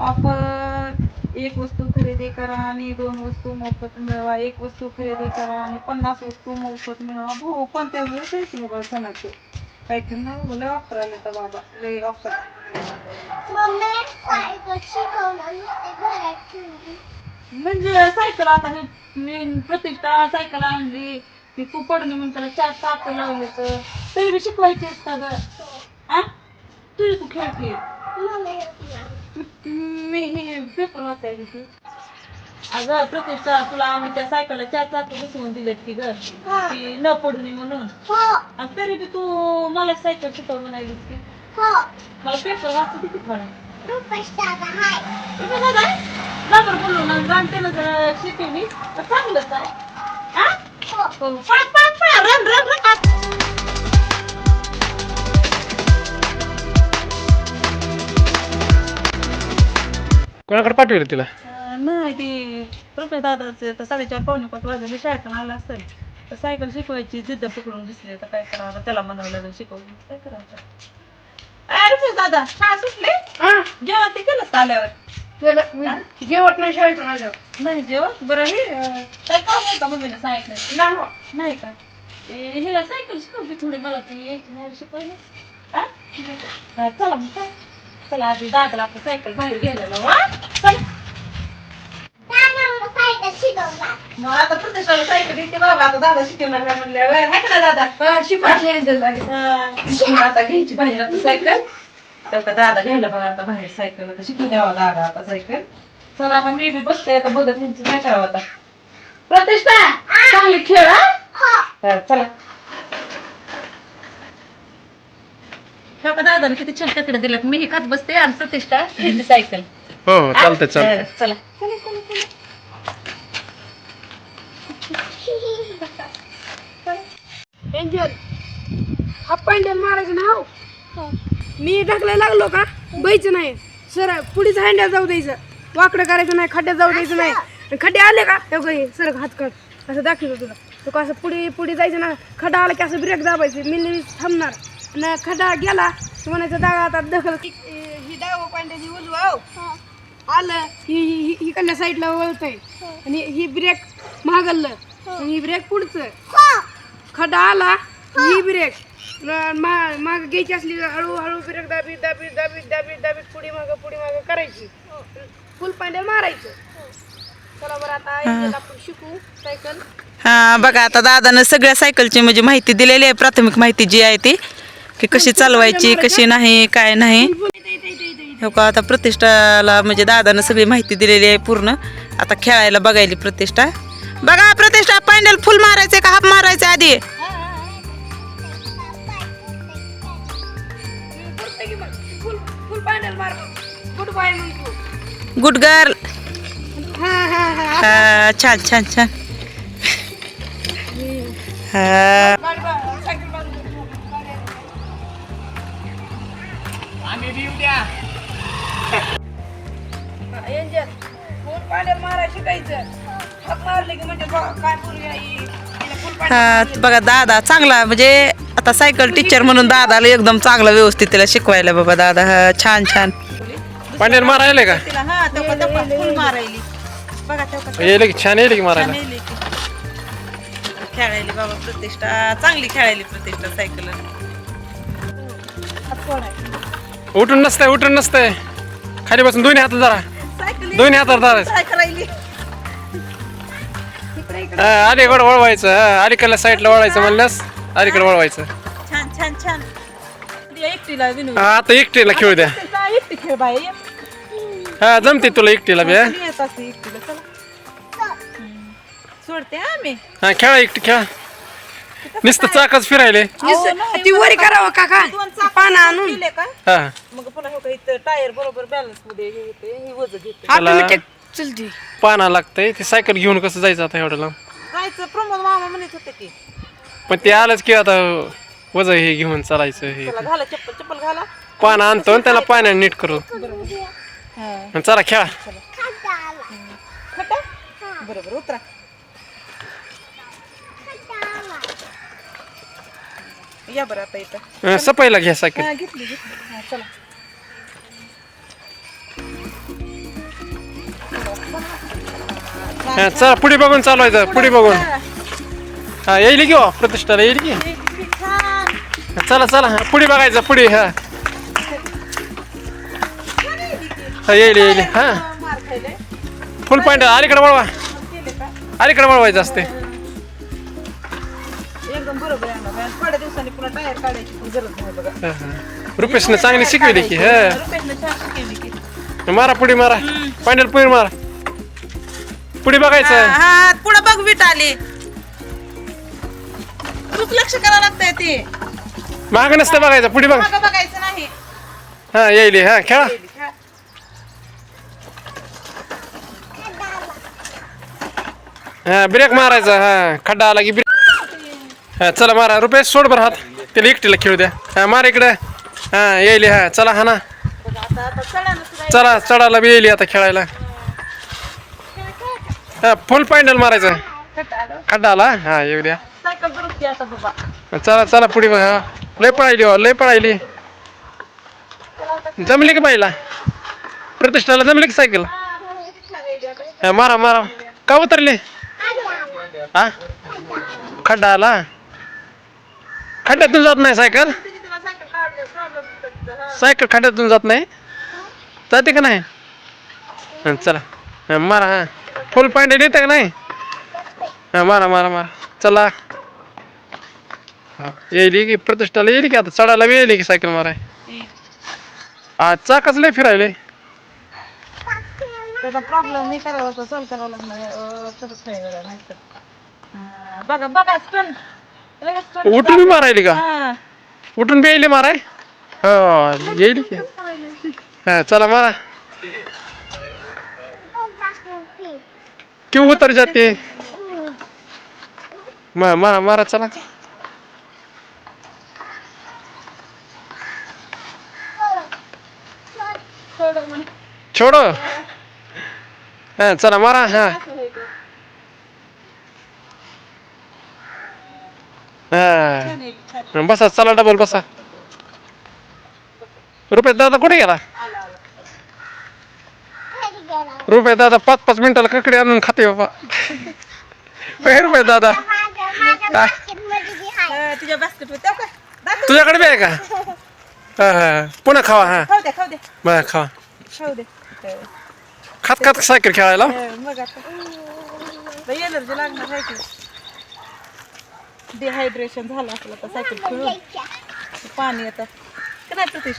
Offer एक वस्तू खरेदी करा आणि दोन वस्तू मोफत मिळवा एक वस्तू खरेदी करा आणि पन्नास वस्तू मोफत मिळवा. हो कोणत्या वेळेस आहे की बाबा सणाचे? काय की ना लय ऑफर आले तर बाबा लय ऑफर. म्हणजे सायकल आता हे मी प्रतिष्ठा सायकल आणली. ती तू पडली म्हणून त्याला चार चाक लावले तर. तरी बी शिकवायची असता ग. आ? तुझी तू खेळते येते. मी हे पेपर वाचायला की अगं प्रतिष्ठा तुला आम्ही त्या सायकलला चार चाक बसवून दिलेत की ग. ती न पडू नये म्हणून. हो. आणि तरी बी तू मला सायकल शिकव म्हणालीस की. हो. मला पेपर वाचू किती फळ रुपेश दादा हाय. नंबर बोलू ना जाणते ना जर शिकवली. तर चांगलंच आहे. हा? हो. हो, पळ, पळ, पळ, रन, रन, रन. कोणाकडे पाठवलं तिला? नाही ते रुपये दादाचे तर साडेचार पावणे पाच वाजले शाळेतून आला असेल. तर सायकल शिकवायची जिद्द पकडून दिसली. तर काय करावं? त्याला म्हणावं लागेल शिकवली काय करावं अरे दादा शाळा सुटले? जेवण ते केलं आल्यावर? जेवत नाही शाळेतून आल्यावर नाही जेवण बरं हे अं, काय काम होतं मम्मीने सांगितलं नाही. का? ए, हिला सायकल शिकवली थोडी मला ती यायची नाही शिकवली. हा? हा, चला मग काय चला आधी दादाला आपलं सायकल बाहेर गेलेलो हा चला दादा मला सायकल शिकवला मग आता सायकल येते बाबा आता दादा म्हणल्यावर हाय का ना दादा? शिकवायची हा, मग आता घ्यायची बाहेर आता सायकल. तर का दादा घ्यायला बघा आता बाहेर सायकल. आता शिकून द्यावा दादा आता सायकल. चला आता मी बी बसते. आता बघत ह्यांची काय करावं आता? प्रतिष्ठा चांगली खेळ हा? हो हा, चला. हो का दादा किती छान ककडे दिल्यात मी खात बसते आणि प्रतिष्ठा सायकल. हो हो चालतंय चालतंय चला. एंजल हा पॅन्डल मारायचं नाव मी ढकलायला लागलो का? बैचं नाही. सर पुढेच हँडल जाऊ द्यायचं. वाकडं करायचं नाही खड्ड्यात जाऊ द्यायचं नाही. आणि खड्डे आले का? हे बघ हे सर हात काढ. असं दाखवतो तुला. तो कसं पुढे पुढे जायचं ना? खड्डा आला की असं ब्रेक दाबायचं. मी नेहमीच थांबणार. आणि खड्डा गेला म्हणायचं दागा आता दखल ही डाव पांड्याची उजवा हो. आलं ही ही ही- इकडल्या साईडला वळतंय. आणि ही ब्रेक महागल्लं आणि ही ब्रेक पुढचं. खड्डा आला ही ब्रेक माग घ्यायची असली तर हळूहळू ब्रेक दाबी दाबी दाबी दाबी दाबी पुढी माग पुढी माग करायची. फुल पांड्या मारायचं. चला बरं आता इथं आपण शिकू. सायकल हा बघा आता दादानं सगळ्या सायकलची म्हणजे माहिती दिलेली आहे. प्राथमिक माहिती जी आहे ती की कशी चालवायची कशी नाही काय नाही. हो का आता प्रतिष्ठाला म्हणजे दादानं सगळी माहिती दिलेली आहे पूर्ण. आता खेळायला बघायली प्रतिष्ठा. बघा प्रतिष्ठा पॅन्डल फुल मारायचे का हाफ मारायचे आधी? गुड गर्ल छान छान छान. मारा शिकायचं. हा बघा दादा चांगला म्हणजे आता सायकल टीचर म्हणून दादाला एकदम चांगला व्यवस्थित तिला शिकवायला बाबा दादा हा छान छान. पांड्याला मारायला का? हा येईल की छान येईल की मारायला. खेळायली बाबा प्रतिष्ठा चांगली खेळायली प्रतिष्ठा सायकल उठून नसतंय उठून नसतंय. खाली बसून दोन्ही हात जरा दोन्ही हातात धरायचं. हा, अलीकडे वळवायचं. हा, अलीकडल्या साईडला वळवायचं म्हणल्यास अलीकडे वळवायचं. छान छान छान. या एकटीला विनू. हा, आता एकटीला खेळू द्या. एकटी खेळ बाई. हा जमते तुला एकटीला बी हा? येत असते एकटीला चला. हम्म. सोडते हा मी. हा खेळा एकटी खेळा. नुसतं चाकच फिरायले. ती वरी करावं काका पानं आणून. केले का? हा. मग पुन्हा हे काही टायर बरोबर बॅलन्समध्ये हे होते हे वज घेते त्याला ऑटोमॅटिक चलती पाना लागतंय. ते सायकल घेऊन कसं जायचं आता एवढं लांब जायचं. प्रमोद मामा म्हणत होते की. पण ते आलंच की आता वज हे घेऊन चालायचं हे. त्याला घाला चप्पल चप्पल घाला. पान आणतो आणि त्याला पाण्याने नीट करू. हा आणि चला खेळा. खटा? बरोबर उतरा. या बरं आता इथं. अं, सपायला घ्या सायकल. हा घेतली घेतली. हा चला. चला पुढे बघून चालवायचं पुढे बघून. हा येईल की हो प्रतिष्ठाला येईल की? चला चला पुढे बघायचं पुढे हा. हा येईल येईल हा. फुल पॉईंट अलीकडे वळवा. अलीकडे वळवायचं असते. रुपेशने चांगली शिकवली की हा. मारा पुढे मारा. पॅन्डल पुढे मारा. पुढे बघायचं. हा पुढं बघ विट आली. खूप लक्ष करावं लागतंय ते. माग नसतं बघायचं पुढे बघ. मागं बघायचं नाही. हा येईल हा खेळा. हा ब्रेक मारायचा हा खड्डा आला की ब्रेक हा चला मारा रुपये सोड बरं हात. त्याला एकटीला खेळू द्या. हा मार इकडे. हा येईल हा चला हा ना. चला चढायला बी येईल आता खेळायला. हा फुल पॅन्डल मारायचं. खड्डा आला हा येऊ द्या. चला चला पुढे बघ, हा लय पळायली हो लय पळायली. जमली की बाईला? प्रतिष्ठाला जमली की सायकल हा, मारा मारा. का उतरले? हा? खड्डा आला खड्ड्यातून जात नाही सायकल सायकल खड्ड्यातून जात नाही? जाते का नाही? चला. मारा हा. फुल पॉईंट येते का नाही? हा मारा मारा मारा. चला. येईल की प्रतिष्ठाला येईल की आता? चढायला बी येईल की सायकल माराय? हा चाकच लय फिरायले. त्याचा प्रॉब्लेम नाही करावा तर सॉल्व करावा लागणार अं, तसंच आहे जरा, नाहीतर. बघा बघा स्टन लगेच stun. उठून बी मारायली का. उठून बी येईल माराय? हो येईल की. हा चला मारा. क्यों उतर जाते? मा- मारा मारा चला. छोडो. हा चला मारा हा. हा. बसा चला डबल बसा. रुपये दादा कुठे गेला? रुपये दादा पाच पाच मिनिटाला ककडे आणून खाते बाबा. होय रुपये दादा. तुझ्या बास्केट त्या का? दाखव. तुझ्याकडे बी आहे का? हा हा. पुन्हा खावा हा. खाऊ दे खाऊ दे. बरं खावा. खाऊ दे. खात खात सायकल खेळायला? अं, मग आता. एनर्जी लागणार आहे की? डिहायड्रेशन झालं असलं तर सायकल खेळून. पाणी येतं का नाही प्रतिष्ठा?